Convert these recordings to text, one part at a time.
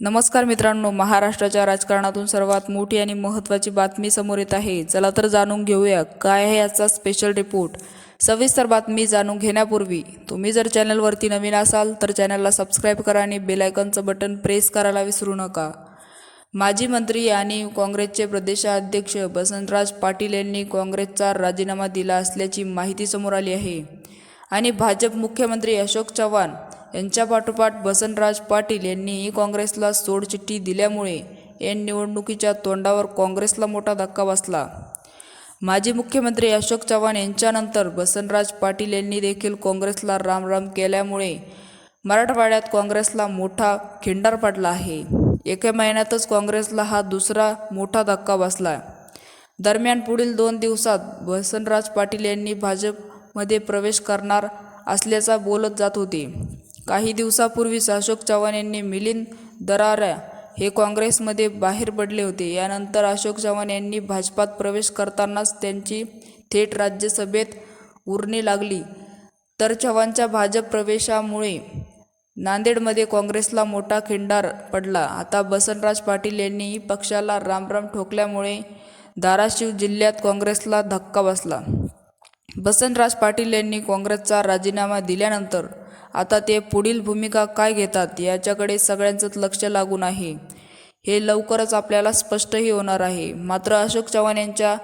नमस्कार मित्रांनो महाराष्ट्राच्या राजकारणातून सर्वात मोठी आणि महत्त्वाची बातमी समोर येत आहे. चला तर जाणून घेऊया काय आहे याचा स्पेशल रिपोर्ट सविस्तर बातमी जाणून घेण्यापूर्वी तुम्ही जर चॅनलवरती नवीन असाल तर चॅनलला सबस्क्राईब करा आणि बेलायकनचं बटन प्रेस करायला विसरू नका. माजी मंत्री आणि काँग्रेसचे प्रदेशाध्यक्ष बसंतराज पाटील यांनी काँग्रेसचा राजीनामा दिला असल्याची माहिती समोर आली आहे. आणि भाजप मुख्यमंत्री अशोक चव्हाण यांच्या पाठोपाठ बसनराज पाटील यांनीही काँग्रेसला सोडचिठ्ठी दिल्यामुळे या निवडणुकीच्या तोंडावर काँग्रेसला मोठा धक्का बसला. माजी मुख्यमंत्री अशोक चव्हाण यांच्यानंतर बसनराज पाटील यांनी देखील काँग्रेसला रामराम केल्यामुळे मराठवाड्यात काँग्रेसला मोठा खिंडार पडला आहे. एका महिन्यातच काँग्रेसला हा दुसरा मोठा धक्का बसला. दरम्यान पुढील दोन दिवसात बसनराज पाटील यांनी भाजपमध्ये प्रवेश करणार असल्याचा बोलत जात होते. काही दिवसापूर्वीच अशोक चव्हाण यांनी मिलिंद दरारा हे काँग्रेसमध्ये बाहेर पडले होते. यानंतर अशोक चव्हाण यांनी भाजपात प्रवेश करतानाच त्यांची थेट राज्यसभेत उरणी लागली. तर चव्हाणच्या भाजप प्रवेशामुळे नांदेडमध्ये काँग्रेसला मोठा खिंडार पडला. आता बसनराज पाटील यांनीही पक्षाला रामराम ठोकल्यामुळे धाराशिव जिल्ह्यात काँग्रेसला धक्का बसला. बसनराज पाटील यांनी काँग्रेसचा राजीनामा दिल्यानंतर आता ते पुढील भूमिका काय घेतात याच्याकडे सगळ्यांचंच लक्ष लागून आहे. हे लवकरच आपल्याला स्पष्टही होणार आहे. मात्र अशोक चव्हाण यांच्या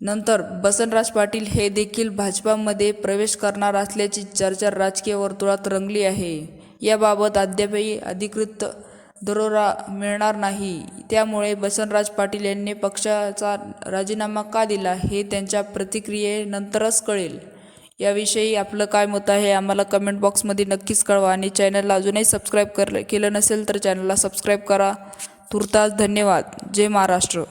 नंतर बसनराज पाटील हे देखील भाजपामध्ये प्रवेश करणार असल्याची चर्चा राजकीय वर्तुळात रंगली आहे. याबाबत अद्यापही अधिकृत दरोरा मिळणार नाही. त्यामुळे बसनराज पाटील यांनी पक्षाचा राजीनामा का दिला हे त्यांच्या प्रतिक्रियेनंतरच कळेल. याविषयी आपलं काय मत आहे आम्हाला कमेंट बॉक्समध्ये नक्कीच कळवा आणि चॅनलला अजूनही सबस्क्राईब कर केलं नसेल तर चॅनलला सबस्क्राईब करा. तुर्तास धन्यवाद. जय महाराष्ट्र.